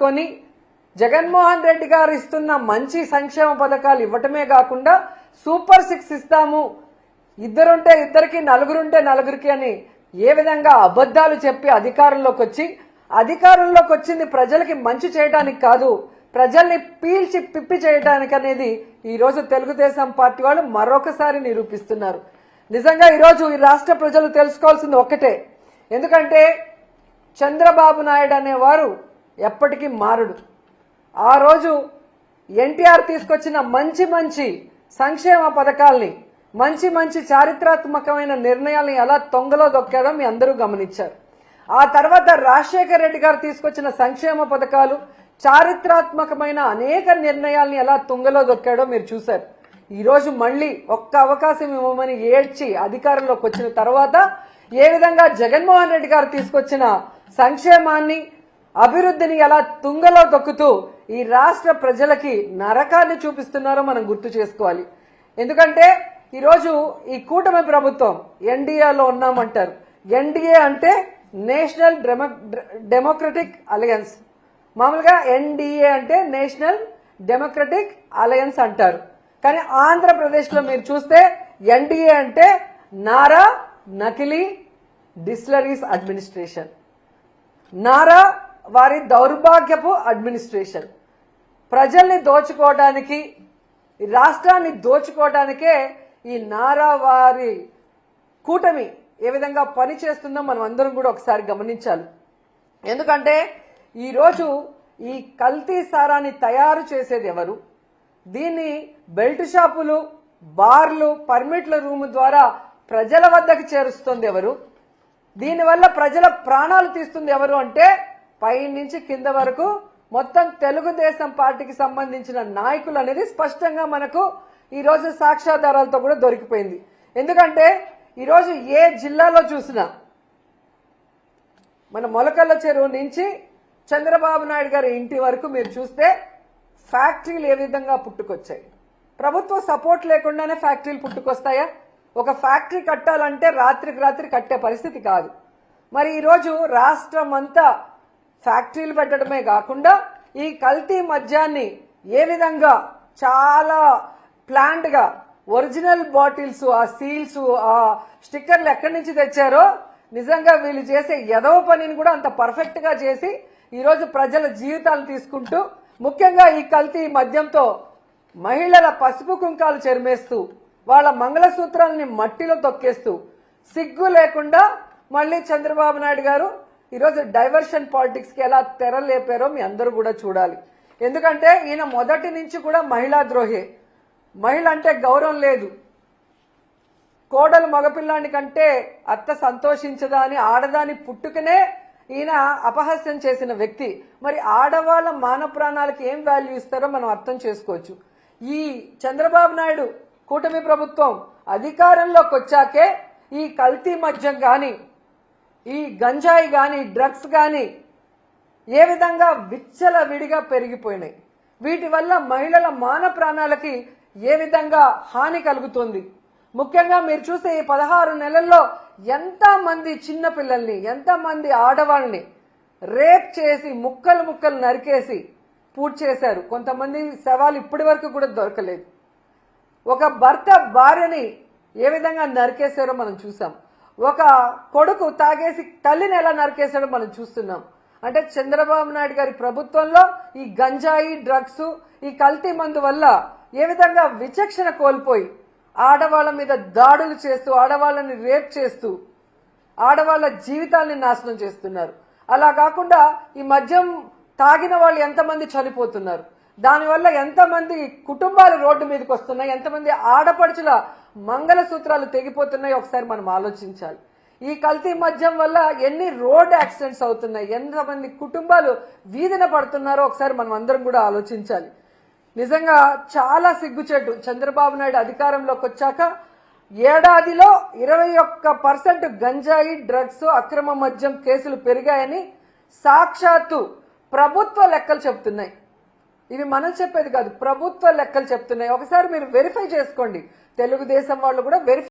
చేసుకొని జగన్మోహన్ రెడ్డి గారు ఇస్తున్న మంచి సంక్షేమ పథకాలు ఇవ్వటమే కాకుండా సూపర్ సిక్స్ ఇస్తాము. ఇద్దరుంటే ఇద్దరికి నలుగురుంటే నలుగురికి అని ఏ విధంగా అబద్ధాలు చెప్పి అధికారంలోకి వచ్చి అధికారంలోకి వచ్చింది ప్రజలకి మంచి చేయడానికి కాదు ప్రజల్ని పీల్చి పిప్పి చేయడానికి అనేది ఈరోజు తెలుగుదేశం పార్టీ వాళ్ళు మరొకసారి నిరూపిస్తున్నారు. నిజంగా ఈరోజు ఈ రాష్ట్ర ప్రజలు తెలుసుకోవాల్సింది ఒక్కటే. ఎందుకంటే చంద్రబాబు నాయుడు అనేవారు ఎప్పటికీ మారుడు. ఆ రోజు ఎన్టీఆర్ తీసుకొచ్చిన మంచి మంచి సంక్షేమ పథకాల్ని మంచి మంచి చారిత్రాత్మకమైన నిర్ణయాల్ని ఎలా తొంగలో దొక్కాడో మీ అందరూ గమనించారు. ఆ తర్వాత రాజశేఖర రెడ్డి గారు తీసుకొచ్చిన సంక్షేమ పథకాలు చారిత్రాత్మకమైన అనేక నిర్ణయాల్ని ఎలా తుంగలో దొక్కాడో మీరు చూశారు. ఈరోజు మళ్ళీ ఒక్క అవకాశం ఇవ్వమని ఏడ్చి అధికారంలోకి వచ్చిన తర్వాత ఏ విధంగా జగన్మోహన్ రెడ్డి గారు తీసుకొచ్చిన సంక్షేమాన్ని అభివృద్ధిని ఎలా తుంగలో దొక్కుతూ ఈ రాష్ట్ర ప్రజలకి నరకాన్ని చూపిస్తున్నారో మనం గుర్తు చేసుకోవాలి. ఎందుకంటే ఈరోజు ఈ కూటమి ప్రభుత్వం ఎన్డీఏలో ఉన్నామంటారు. ఎన్డీఏ అంటే నేషనల్ డెమోక్రటిక్ అలయన్స్. మామూలుగా ఎన్డీఏ అంటే నేషనల్ డెమోక్రటిక్ అలయన్స్ అంటారు. కానీ ఆంధ్రప్రదేశ్లో మీరు చూస్తే ఎన్డీఏ అంటే నారా నకిలీ డిస్లరీస్ అడ్మినిస్ట్రేషన్. నారా వారి దౌర్భాగ్యపు అడ్మినిస్ట్రేషన్ ప్రజల్ని దోచుకోవడానికి ఈ రాష్ట్రాన్ని దోచుకోవడానికే ఈ నారా వారి కూటమి ఏ విధంగా పని చేస్తుందో మనం అందరం కూడా ఒకసారి గమనించాలి. ఎందుకంటే ఈరోజు ఈ కల్తీ సారాన్ని తయారు చేసేది ఎవరు? దీన్ని బెల్ట్ షాపులు బార్లు పర్మిట్ల రూము ద్వారా ప్రజల వద్దకు చేరుస్తుంది ఎవరు? దీనివల్ల ప్రజల ప్రాణాలు తీస్తుంది ఎవరు అంటే పై నుంచి కింద వరకు మొత్తం తెలుగుదేశం పార్టీకి సంబంధించిన నాయకులు అనేది స్పష్టంగా మనకు ఈ రోజు సాక్ష్యాధారాలతో కూడా దొరికిపోయింది. ఎందుకంటే ఈరోజు ఏ జిల్లాలో చూసినా మన మొలకల్ల చెరువు నుంచి చంద్రబాబు నాయుడు గారి ఇంటి వరకు మీరు చూస్తే ఫ్యాక్టరీలు ఏ విధంగా పుట్టుకొచ్చాయి? ప్రభుత్వ సపోర్ట్ లేకుండానే ఫ్యాక్టరీలు పుట్టుకొస్తాయా? ఒక ఫ్యాక్టరీ కట్టాలంటే రాత్రికి రాత్రి కట్టే పరిస్థితి కాదు. మరి ఈరోజు రాష్ట్రం అంతా ఫ్యాక్టరీలు పెట్టడమే కాకుండా ఈ కల్తీ మద్యాన్ని ఏ విధంగా చాలా ప్లాంట్గా ఒరిజినల్ బాటిల్స్ ఆ సీల్స్ ఆ స్టిక్కర్లు ఎక్కడి నుంచి తెచ్చారో నిజంగా వీళ్ళు చేసే ఎదవ పనిని కూడా అంత పర్ఫెక్ట్గా చేసి ఈరోజు ప్రజల జీవితాలు తీసుకుంటూ ముఖ్యంగా ఈ కల్తీ మద్యంతో మహిళల పసుపు కుంకాలు చెరిమేస్తూ వాళ్ళ మంగళసూత్రాలని మట్టిలో తొక్కేస్తూ సిగ్గు లేకుండా మళ్ళీ చంద్రబాబు నాయుడు గారు ఈరోజు డైవర్షన్ పాలిటిక్స్కి ఎలా తెరలేపారో మీ అందరూ కూడా చూడాలి. ఎందుకంటే ఈయన మొదటి నుంచి కూడా మహిళా ద్రోహే. మహిళ అంటే గౌరవం లేదు. కోడలు మగపిల్లాని కంటే అత్త సంతోషించదా అని ఆడదాని పుట్టుకనే ఈయన అపహాస్యం చేసిన వ్యక్తి. మరి ఆడవాళ్ళ మాన ప్రాణాలకు ఏం వాల్యూ ఇస్తారో మనం అర్థం చేసుకోవచ్చు. ఈ చంద్రబాబు నాయుడు కూటమి ప్రభుత్వం అధికారంలోకి వచ్చాకే ఈ కల్తీ మద్యం కానీ ఈ గంజాయి కానీ డ్రగ్స్ కానీ ఏ విధంగా విచ్చల విడిగా పెరిగిపోయినాయి. వీటి వల్ల మహిళల మాన ప్రాణాలకి ఏ విధంగా హాని కలుగుతుంది. ముఖ్యంగా మీరు చూస్తే ఈ పదహారు నెలల్లో ఎంతమంది చిన్నపిల్లల్ని ఎంతమంది ఆడవాళ్ళని రేప్ చేసి ముక్కలు ముక్కలు నరికేసి పూర్తి చేశారు. కొంతమంది శవాలు ఇప్పటి వరకు కూడా దొరకలేదు. ఒక భర్త భార్యని ఏ విధంగా నరికేశారో మనం చూసాం. ఒక కొడుకు తాగేసి తల్లిని ఎలా నరికేశాడో మనం చూస్తున్నాం. అంటే చంద్రబాబు నాయుడు గారి ప్రభుత్వంలో ఈ గంజాయి డ్రగ్స్ ఈ కల్తీ మందు వల్ల ఏ విధంగా విచక్షణ కోల్పోయి ఆడవాళ్ళ మీద దాడులు చేస్తూ ఆడవాళ్ళని రేప్ చేస్తూ ఆడవాళ్ళ జీవితాల్ని నాశనం చేస్తున్నారు. అలా కాకుండా ఈ మద్యం తాగిన వాళ్ళు ఎంతమంది చనిపోతున్నారు? దానివల్ల ఎంతమంది కుటుంబాలు రోడ్డు మీదకి వస్తున్నాయి ఎంతమంది ఆడపడుచుల మంగళసూత్రాలు తెగిపోతున్నాయి ఒకసారి మనం ఆలోచించాలి. ఈ కల్తీ మద్యం వల్ల ఎన్ని రోడ్ యాక్సిడెంట్స్ అవుతున్నాయి ఎంతమంది కుటుంబాలు వీధిన పడుతున్నారో ఒకసారి మనం అందరం కూడా ఆలోచించాలి. నిజంగా చాలా సిగ్గుచేటు చంద్రబాబు నాయుడు అధికారంలోకి వచ్చాక ఏడాదిలో ఇరవై ఒక్క పర్సెంట్ గంజాయి డ్రగ్స్ అక్రమ మద్యం కేసులు పెరిగాయని సాక్షాత్తు ప్రభుత్వ లెక్కలు చెప్తున్నాయి ఇవి మనం చెప్పేది కాదు ప్రభుత్వ లెక్కలు చెప్తున్నాయి. ఒకసారి మీరు వెరిఫై చేసుకోండి. తెలుగుదేశం వాళ్ళు కూడా వెరిఫై